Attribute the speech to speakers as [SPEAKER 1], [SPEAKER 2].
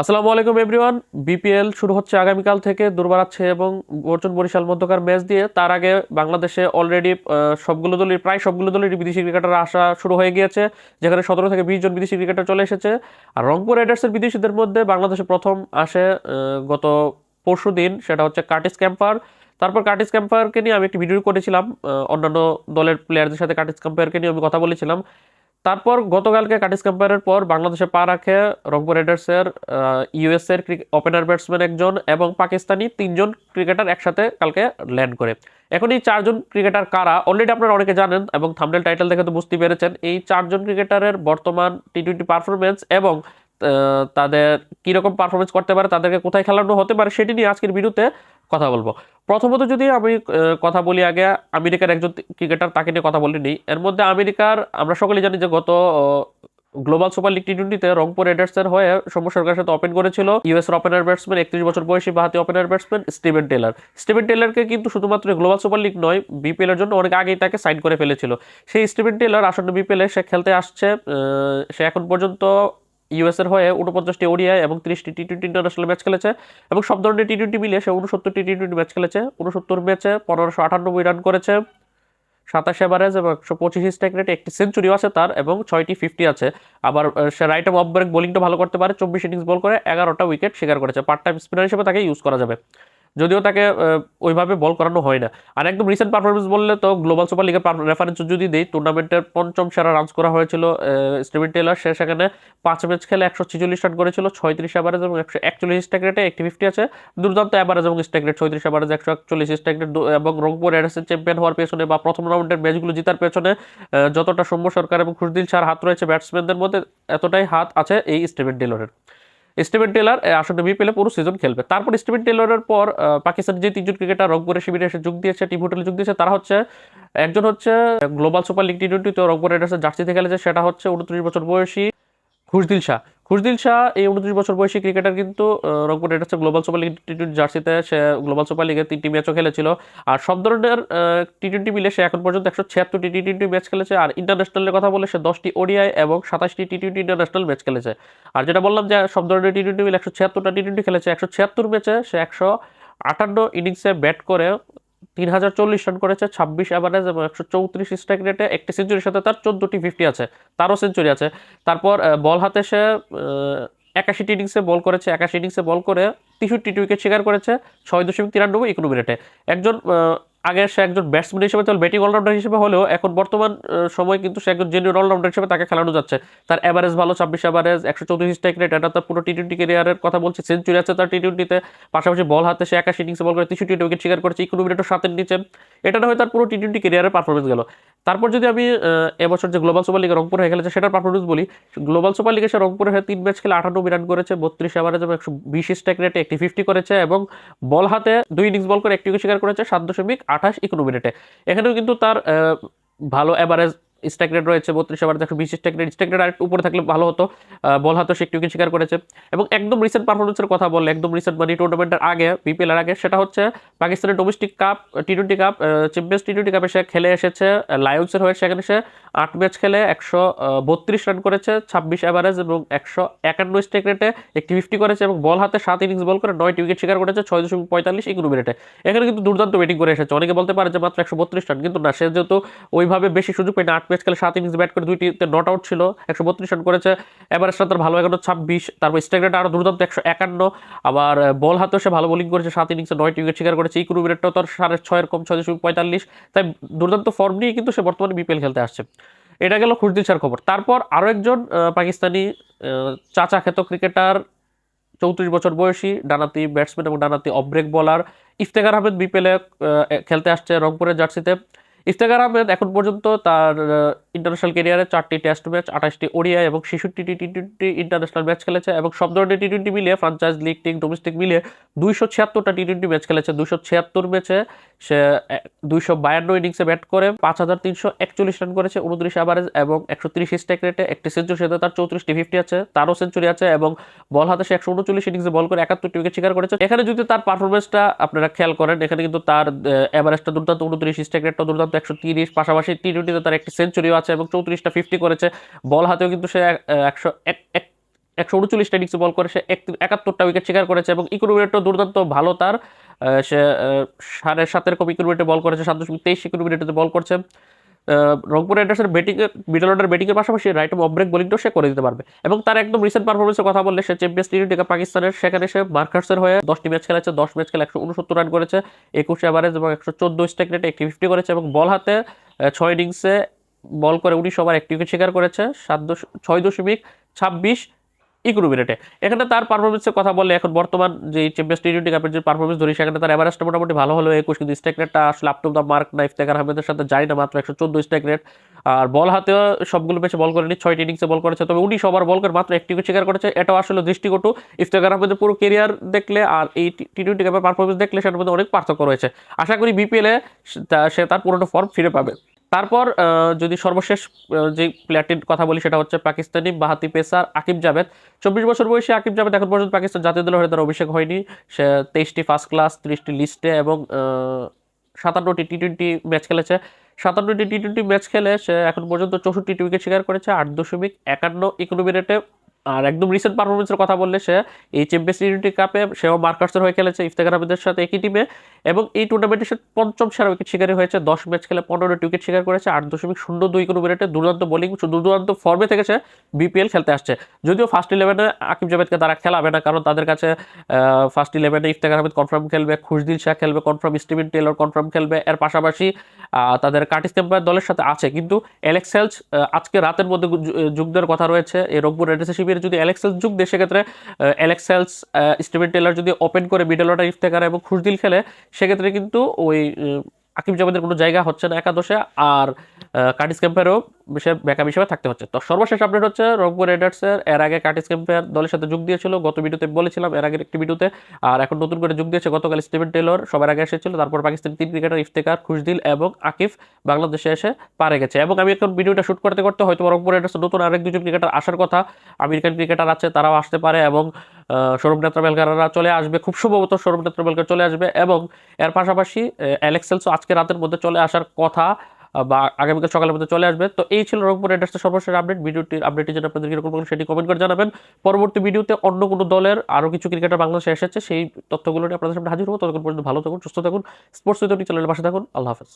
[SPEAKER 1] আসসালামু আলাইকুম everyone BPL শুরু হচ্ছে আগামীকাল থেকে দুর্বারাচ্ছে এবং অর্জুন বরিশাল মধ্যকার ম্যাচ দিয়ে তার আগে বাংলাদেশে অলরেডি সবগুলো দলের প্রায় সবগুলো দলেরই বিদেশি ক্রিকেটার আসা শুরু হয়ে গিয়েছে, যেখানে সতেরো থেকে বিশ জন বিদেশি ক্রিকেটার চলে এসেছে। আর রংপুর রাইডার্সের বিদেশিদের মধ্যে বাংলাদেশে প্রথম আসে গত পরশু দিন, সেটা হচ্ছে কার্টিস ক্যাম্পার তারপর কার্টিস ক্যাম্পারকে নিয়ে আমি একটি ভিডিও করেছিলাম অন্যান্য দলের প্লেয়ারদের সাথে কার্টিস ক্যাম্পারকে নিয়ে আমি কথা বলেছিলাম। তারপর গতকালকে কাটিস ক্যাম্পায়ারের পর বাংলাদেশে পা রাখে রংপুর রাইডার্সের ইউএস এর ওপেনার ব্যাটসম্যান একজন এবং পাকিস্তানি তিনজন ক্রিকেটার একসাথে কালকে ল্যান্ড করে। এখন এই চারজন ক্রিকেটার কারা? অলরেডি আপনারা অনেকে জানেন এবং থামডেল টাইটেল দেখে তো বুঝতে পেরেছেন, এই চারজন ক্রিকেটারের বর্তমান টি টোয়েন্টি পারফরমেন্স এবং তাদের কীরকম পারফরমেন্স করতে পারে, তাদেরকে কোথায় খেলানো হতে পারে সেটি নিয়ে আজকের ভিডিওতে কথা বলব। প্রথমত যদি আমি কথা বলি আগে, আমেরিকার একজন ক্রিকেটার, তাকে নিয়ে কথা বলিনি। এর মধ্যে আমেরিকার, আমরা সকলেই জানি যে গত গ্লোবাল সুপার লিগ টি টোয়েন্টিতে রংপুর রাইডার্সের হয়ে সৌম্য সরকারের সাথে ওপেন করেছিল ইউএস ওপেনার ব্যাটসম্যান একত্রিশ বছর বয়সী বাহাতি opener batsman Steven Taylor Steven টেলারকে কিন্তু শুধুমাত্র গ্লোবাল সুপার লিগ নয় বিপিএল এর জন্য অনেক আগেই তাকে সাইন করে ফেলেছিল। সেই স্টিভেন টেলার আসন্ন বিপিএল সে খেলতে আসছে সে এখন পর্যন্ত ইউএস এর হয়ে উনপঞ্চাশটি ওডিআই এবং তিরিশটি টি টোয়েন্টি ইন্টারন্যাশনাল ম্যাচ খেলেছে এবং সব ধরনের টি টোয়েন্টি মিলিয়ে সে উনসত্তর টি টোয়েন্টি ম্যাচ খেলেছে। উনসত্তর ম্যাচে পনেরোশো আটানব্বই রান করেছে, সাতাশ এভারেজ এবং একশো পঁচিশ স্ট্রাইক রেটে একটি সেঞ্চুরিও আছে তার এবং ছয়টি ফিফটি আছে। আবার সে রাইট অফ ব্রেক বোলিংটা ভালো করতে পারে, চব্বিশ ইনিংস বল করে এগারোটা উইকেট শিকার করেছে। পার্ট টাইম স্পিনার হিসেবে তাকে ইউজ করা যাবে। যদিও তাকে ওইভাবে বল করানো হয় না। আর একদম রিসেন্ট পারফরমেন্স বললে তো গ্লোবাল সুপার লিগের রেফারেন্স যদি দিই টুর্নামেন্টের পঞ্চম সেরা রান করা হয়েছিল স্টিভেন টেলার সে সেখানে পাঁচ ম্যাচ খেলে একশো ছিচল্লিশ রান করেছিল, ছয়ত্রিশ অ্যাভারেজ এবং একশো একচল্লিশ স্ট্রাইক রেটে একটি ফিফটি আছে। দুর্দান্ত অ্যাভারেজ এবং স্ট্রাইক রেট ছয়ত্রিশ অ্যাভারেজ একশো একচল্লিশ স্ট্রাইক রেট এবং রংপুর রাইডার্সের চ্যাম্পিয়ন হওয়ার পেছনে বা প্রথম রাউন্ডের ম্যাচগুলো জেতার পেছনে যতটা সৌম্য সরকার এবং খুশদিল শাহর হাত রয়েছে ব্যাটসম্যানদের মধ্যে, এতটাই হাত আছে এই স্টিভেন টেলরের স্টিভেন টেলার আসলে বিপিএলে পুরো সিজন খেলবে। তারপর স্টিভেন টেলারের পর পাকিস্তানের যে তিনজন ক্রিকেটার রংপুরের শিবিরে এসে যোগ দিয়েছে, টিম হোটেলে যোগ দিয়েছে, তারা হচ্ছে, একজন হচ্ছে, গ্লোবাল সুপার লিগ টি টোয়েন্টিতে রংপুর রাইডার্সের জার্সিতে খেলেছে, সেটা হচ্ছে উনত্রিশ বছর বয়সী খুশদিল শাহ। খুশদিল শাহ এই উনত্রিশ বছর বয়সী ক্রিকেটার কিন্তু রংপুর রাইডার্সের global super league T twenty জার্সিতে সে গ্লোবাল সুপার লিগে তিনটি ম্যাচও খেলেছিল। আর সব ধরনের টি টোয়েন্টি মিলে সে এখন পর্যন্ত একশো ছিয়াত্তরটি টি টোয়েন্টি ম্যাচ খেলেছে। আর ইন্টারন্যাশনালের কথা বলে সে দশটি ওডিআই এবং সাতাশটি টি টোয়েন্টি ইন্টারন্যাশনাল ম্যাচ খেলেছে। আর যেটা বললাম যে সব ধরনের টি টোয়েন্টি মিলে একশো ছিয়াত্তরটা টি টোয়েন্টি খেলেছে। একশো ছিয়াত্তর ম্যাচে সে একশো আটান্ন ইনিংসে ব্যাট করে। তিন হাজার চল্লিশ রান করেছে, ছাব্বিশ অ্যাভারেজ এবং একশো চৌত্রিশ স্ট্রাইক রেটে একটি সেঞ্চুরির সাথে তার চোদ্দোটি ফিফটি আছে, তারও সেঞ্চুরি আছে। তারপর বল হাতে সে একাশিটি ইনিংসে বল করেছে, একাশি ইনিংসে বল করে তেষট্টি উইকেট শিকার করেছে, ছয় দশমিক তিরানব্বই ইকোনমি রেটে একজন আগে সে একজন ব্যাটসম্যান হিসেবে, তাহলে ব্যাটিং অলরাউন্ডার হিসেবে হলেও এখন বর্তমান সময় কিন্তু সে একজন জেনুইন অলরাউন্ডার হিসেবে তাকে খেলানো যাচ্ছে। তার অ্যাভারেজ ভালো, ছাব্বিশ অ্যাভারেজ একশো চৌত্রিশ স্ট্রাইক রেট, এটা তার পুরো টি টোয়েন্টি ক্যারিয়ারের কথা বলছে। সেঞ্চুরি আছে তার টি টোয়েন্টিতে পাশাপাশি বল হাতে সে একাশি ইনিংসে বল করে, তেষট্টি উইকেট শিকার করেছে ইকোনমি রেটও সাতের নিচে। এটা না হয় তার পুরো টি টোয়েন্টি ক্যারিয়ারের পারফরমেন্স গেল। তারপর যদি আমি এবছর যে গ্লোবাল সুপার লিগে রংপুর হয়ে খেলেছে, সেটার পারফরমেন্স বলি গ্লোবাল সুপার লিগে সে রংপুরে হয়ে তিন ম্যাচ খেলে আটানব্বই রান করেছে, বত্রিশ অ্যাভারেজ এবং একশো বিশ স্ট্রাইক রেটে একটি ফিফটি করেছে এবং বল হাতে দুই ইনিংস বল করে একটি শিকার করেছে সাত দশমিক আঠাশ ইকোনমি রেটে এখানেও কিন্তু তার ভালো অ্যাভারেজ স্ট্রাইক রেট রয়েছে, বত্রিশ অ্যাভারেজ একশো বিশ স্ট্রাইক রেট স্ট্রাইক রেট আরেকটু উপরে থাকলে ভালো হতো। বল হাতে সে একটি শিকার করেছে। এবং একদম রিসেন্ট পারফরমেন্সের কথা বললে একদম রিসেন্ট মানে টুর্নামেন্টের আগে বিপিএল এর আগে, সেটা হচ্ছে পাকিস্তানের domestic cup T twenty cup champions T twenty কাপে সে খেলে এসেছে লায়ন্সের হয়ে সেখানে সে আট ম্যাচ খেলে, একশো বত্রিশ রান করেছে, ছাব্বিশ অ্যাভারেজ এবং একশো একান্ন স্ট্রাইক রেটে একটি ফিফটি করেছে এবং বল হাতে সাত ইনিংস বল করে নয়টি উইকেট শিকার করেছে, ছয় দশমিক পঁয়তাল্লিশ ইকোনমি রেটে এখানে কিন্তু দুর্দান্ত ব্যাটিং করে এসেছে। অনেকে বলতে পারে যে মাত্র একশো বত্রিশ রান কিন্তু না, সে যেহেতু ওইভাবে বেশি সুযোগ পায় না আট ম্যাচ খেলে সাত ইনিংস ব্যাট করে দুইটিতে নট আউট ছিল, একশো বত্রিশ রান করেছে। এভারেজটা তার ভালো এগারো, ছাব্বিশ। তারপর স্ট্রাইক আরও দুর্দান্ত একশো একান্ন। আবার বল হাতেও সে ভালো বোলিং করেছে, সাত ইনিংসে নয়টি উইকেট শিকার করেছে। ইকোনমি রেটটাও তার সাড়ে ছয়ের কম ছয় দশমিক পঁয়তাল্লিশ। তাই দুর্দান্ত ফর্ম নিয়ে কিন্তু সে বর্তমানে বিপিএল খেলতে আসছে। এটা গেল খুশদিল শাহর খবর। তারপর আরও একজন পাকিস্তানি চাচা খ্যাত ক্রিকেটার চৌত্রিশ বছর বয়সী ডানাতি ব্যাটসম্যান এবং ডানাতি অফ ব্রেক বলার ইফতেখার আহমেদ বিপিএলে খেলতে আসছে রংপুরের জার্সিতে। ইফতেখার আহমেদ এখন পর্যন্ত তার ইন্টারন্যাশনাল ক্যারিয়ারে চারটি টেস্ট ম্যাচ আঠাশটি ওডিআই এবং ছেষট্টি টি টোয়েন্টি ইন্টারন্যাশনাল ম্যাচ খেলেছে এবং সব ধরনের টি টোয়েন্টি মিলিয়ে ফ্রাঞ্চাইজ লিগ টিম ডোমেস্টিক মিলিয়ে দুইশো ছিয়াত্তরটা টি টোয়েন্টি ম্যাচ খেলেছে। দুইশো ছিয়াত্তর ম্যাচে সে দুইশো বায়ান্ন ইনিংসে ব্যাট করে, পাঁচ হাজার তিনশো একচল্লিশ রান করেছে, উনত্রিশ অ্যাভারেজ এবং একশো তিরিশ স্ট্রাইক রেটে একটি সেঞ্চুরি সাথে তার চৌত্রিশটি ফিফটি আছে, তারও সেঞ্চুরি আছে এবং বল হাতে সে একশো উনচল্লিশ ইনিংসে বল করে একাত্তরটি উইকেট শিকার করেছে। এখানে যদি তার পারফরমেন্সটা আপনারা খেয়াল করেন, এখানে কিন্তু তার অ্যাভারেজটা দুর্দান্ত, উনত্রিশ স্ট্রাইক রেটটা দুর্দান্ত একশো তিরিশ, পাশাপাশি টি টোয়েন্টিতে তার একটি সেঞ্চুরিও আছে এবং চৌত্রিশটা ফিফটি করেছে। বল হাতেও কিন্তু সে একশো, এক এক, একশো উনচল্লিশটা ইনিংসে বল করে, সে একাত্তরটা উইকেট শিকার করেছে এবং ইকোনমিটা দুর্দান্ত ভালো তার। সে সাড়ে সাতের কম ইকোনমিটে বল করেছে সাত দশমিক তেইশ ইকোনমিটেতে বল করছে। রংপুর রাইডার্সের ব্যাটিং মিডল অর্ডার ব্যাটিংয়ের পাশাপাশি রাইট অফ ব্রেক বোলিংটাও সে করে দিতে পারবে। এবং তার একদম রিসেন্ট পারফরমেন্সের কথা বললে সে চ্যাম্পিয়ন্স টি টোয়েন্টি পাকিস্তানের, সেখানে সে মার্কার্সের হয়ে দশটি ম্যাচ খেলেছে, দশ ম্যাচ খেলে একশো উনসত্তর রান করেছে, একুশ এভারেজ এবং একশো চোদ্দ স্ট্রাইক রেটে একটি ফিফটি করেছে এবং বল হাতে ছয় ইনিংসে বল করে উনিশ ওভার একটি উইকেট শিকার করেছে, সাত ছয় দশমিক ছাব্বিশ ইকোনমি এখানে তার পারফরমেন্সের কথা বললে, এখন বর্তমান যে চ্যাম্পিয়ন্স টি টোয়েন্টি কাপের যে পারফরমেন্স ধরি, সেখানে তার এভারেজটা মোটামুটি ভালো হলো একুশ, কিন্তু স্ট্রাইক রেটটা আসলে আপ টু দ্য মার্ক না, ইফতেখার আহমেদের সাথে যায় না, মাত্র একশো চোদ্দ স্ট্রাইক রেট আর বল হাতেও সবগুলো ম্যাচে বল করেনি, ছয়টি ইনিংসে বল করেছে, তবে উনিশ ওভার বল করে মাত্র একটি শিকার করেছে, এটাও আসলে দৃষ্টিকটু। ইফতেখার আহমেদের পুরো কেরিয়ার দেখলে আর এই টি টোয়েন্টি কাপের পারফরমেন্স দেখলে সেটার মধ্যে অনেক পার্থক্য রয়েছে। আশা করি বিপিএলে সে তার পুরোনো ফর্ম ফিরে পাবে। তারপর যদি সর্বশেষ যে প্লেয়ারটির কথা বলি সেটা হচ্ছে পাকিস্তানি বাহাতি পেসার আকিব জাভেদ। চব্বিশ বছর বয়সে আকিব জাভেদ এখন পর্যন্ত পাকিস্তান জাতীয় দলের হয়ে তার অভিষেক হয়নি। সে তেইশটি ফার্স্ট ক্লাস ত্রিশটি লিস্টে এবং সাতান্নটি টি টোয়েন্টি ম্যাচ খেলেছে। সাতান্নটি টি টোয়েন্টি ম্যাচ খেলে সে এখন পর্যন্ত চৌষট্টি উইকেট শিকার করেছে, আট দশমিক একান্ন ইকোনমি রেটে আর একদম রিসেন্ট পারফরমেন্সের কথা বললে সে, এই চ্যাম্পিয়ন্স টি কাপে সেও মার্কার্সের হয়ে খেলেছে ইফতেখার আহমেদের সাথে একই টিমে এবং এই টুর্নামেন্টে সে পঞ্চম সেরা উইকেট শিকারী হয়েছে, দশ ম্যাচ খেলে পনেরোটি উইকেট শিকার করেছে, আট দশমিক শূন্য দুই কোনো রেটে দুর্দান্ত বোলিং দুর্দান্ত ফর্মে থেকে সে বিপিএল খেলতে আসছে। যদিও ফার্স্ট ইলেভেনে আকিব জাভেদকে তারা খেলাবে না, কারণ তাদের কাছে ফার্স্ট ইলেভেনে ইফতেখার আহমেদ কনফার্ম খেলবে, খুশদিল শাহ খেলবে কনফার্ম স্টিভেন টেলর কনফার্ম খেলবে, এর পাশাপাশি তাদের কার্টিস টেম্পার দলের সাথে আছে। কিন্তু অ্যালেক্সেলস আজকে রাতের মধ্যে যোগ যুগ দেওয়ার কথা রয়েছে। এই রোগপুর রেডেসে শিবিরে যদি অ্যালেক্সেলস যুগ দেয়, সেক্ষেত্রে অ্যালেক্সেলস স্টিভেন টেলার যদি ওপেন করে মিডল অর্ডার ইফতেখার এবং খুশদিল খেলে, সেক্ষেত্রে কিন্তু ওই আকিব জাভেদের কোনো জায়গা হচ্ছে না একাদশে। আর কার্টিস ক্যাম্পেরও সে ব্যাকআপ হিসেবে থাকতে হচ্ছে। তো সর্বশেষ আপডেট হচ্ছে রংপুর রেডার্সের এর আগে কার্টিস ক্যাম্পের দলের সাথে যোগ দিয়েছিল, গত ভিডিওতে বলেছিলাম, এর আগের একটি ভিডিওতে, আর এখন নতুন করে যোগ দিয়েছে গতকাল স্টিভেন টেলর সবার আগে এসেছিল, তারপর পাকিস্তানি তিন ক্রিকেটার ইফতেকার খুশদিল এবং আকিফ বাংলাদেশে এসে পারে গেছে। এবং আমি এখন ভিডিওটা শুট করতে করতে হয়তো রংপুর রেডার্সের নতুন আরেক দুজন ক্রিকেটার আসার কথা, আমেরিকান ক্রিকেটার আছে, তারাও আসতে পারে এবং সৌরভ নেত্র বেলকাররা চলে আসবে, খুব সম্ভবত সৌরভ নেত্র বেলকার চলে আসবে এবং এর পাশাপাশি অ্যালেক্সেলসও আজকে রাতের মধ্যে চলে আসার কথা বা আগামীকাল সকালের মধ্যে চলে আসবে। তো এই ছিল রংপুর রাইডার্সের সর্বশেষ আপডেট ভিডিওটির আপডেটটি জন্য আপনাদের কীরকম লাগল সেটি কমেন্ট করে জানাবেন। পরবর্তী ভিডিওতে অন্য কোনো দলের আরও কিছু ক্রিকেটার বাংলাদেশে এসেছে, সেই তথ্যগুলো নিয়ে আপনাদের সামনে হাজির হব। ততক্ষণ পর্যন্ত ভালো থাকুন, সুস্থ থাকুন স্পোর্টস চ্যানেলের পাশে থাকুন। আল্লাহ হাফেজ।